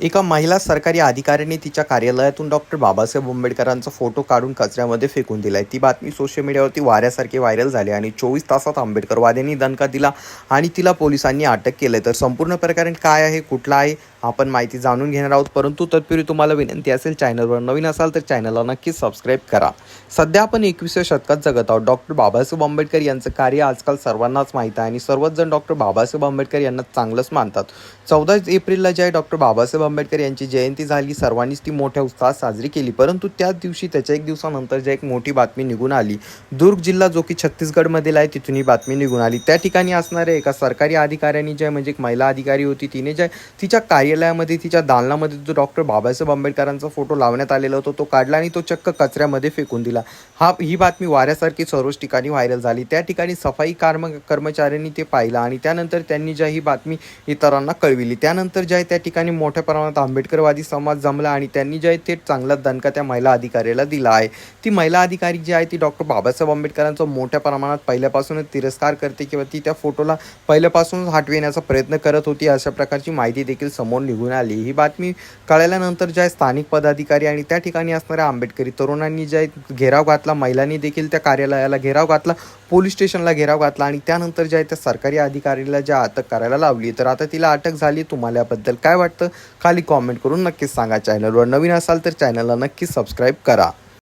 एका महिला सरकारी अधिकाऱ्याने तिच्या कार्यालयातून डॉक्टर बाबासाहेब आंबेडकरांचा फोटो काढून कचऱ्यामध्ये फेकून दिलाय. ती बातमी सोशल मीडियावरती वाऱ्यासारखी व्हायरल झाली आणि चोवीस तासात आंबेडकरवाद्यांनी दणका दिला आणि तिला पोलिसांनी अटक केलं तर संपूर्ण प्रकरण काय आहे कुठलं आहे आपण माहिती जाणून घेणार आहोत. परंतु तत्पूर्वी तुम्हाला विनंती असेल चॅनलवर नवीन असाल तर चॅनलला नक्कीच सबस्क्राईब करा. सध्या आपण एकविसव्या शतकात जगत आहोत. डॉक्टर बाबासाहेब आंबेडकर यांचं कार्य आजकाल सर्वांनाच माहीत आहे आणि सर्वच जण डॉक्टर बाबासाहेब आंबेडकर यांना चांगलंच मानतात. चौदा एप्रिलला जे आहे डॉक्टर बाबासाहेब आंबेडकर यांची जयंती झाली. सर्वांनीच ती मोठ्या उत्साहात साजरी केली. परंतु त्याच दिवशी त्याच्या एक दिवसानंतर जे एक मोठी बातमी निघून आली दुर्ग जिल्हा जो की छत्तीसगडमधील आहे तिथून ही बातमी निघून आली. त्या ठिकाणी असणाऱ्या एका सरकारी अधिकाऱ्यांनी जे म्हणजे एक महिला अधिकारी होती तिने जे तिच्या कार्यालयामध्ये तिच्या दालनामध्ये जो डॉक्टर बाबासाहेब आंबेडकरांचा फोटो लावण्यात आलेला होता तो काढला आणि तो चक्क कचऱ्यामध्ये फेकून दिला. हा ही बातमी वाऱ्यासारखी सर्वच ठिकाणी व्हायरल झाली. त्या ठिकाणी सफाई कर्म कर्मचाऱ्यांनी ते पाहिलं आणि त्यानंतर त्यांनी ज्या ही बातमी इतरांना कळविली. त्यानंतर ज्या त्या ठिकाणी मोठ्या प्रमाणात आंबेडकरवादी समाज जमला आणि त्यांनी जे आहे ते चांगला दणका त्या महिला अधिकाऱ्याला दिला आहे. ती महिला अधिकारी जी आहे ती डॉक्टर बाबासाहेब आंबेडकरांचा मोठ्या प्रमाणात पहिल्यापासूनच तिरस्कार करते किंवा ती त्या फोटोला पहिल्यापासूनच हटविण्याचा प्रयत्न करत होती अशा प्रकारची माहिती देखील समोर निघून आली. ही बातमी कळल्यानंतर ज्या आहे स्थानिक पदाधिकारी आणि त्या ठिकाणी असणाऱ्या आंबेडकरी तरुणांनी जे घेराव घातला. महिलांनी देखील त्या कार्यालयाला घेराव घातला. पोलीस स्टेशनला घेराव घातला आणि त्यानंतर ज्या आहे त्या सरकारी अधिकारीला ज्या अटक करायला लावली. तर आता तिला अटक झाली तुम्हाला याबद्दल काय वाटतं? खाली कॉमेंट करून नक्कीच सांगा चॅनलवर नवीन असाल तर चॅनलला नक्कीच सबस्क्राईब करा.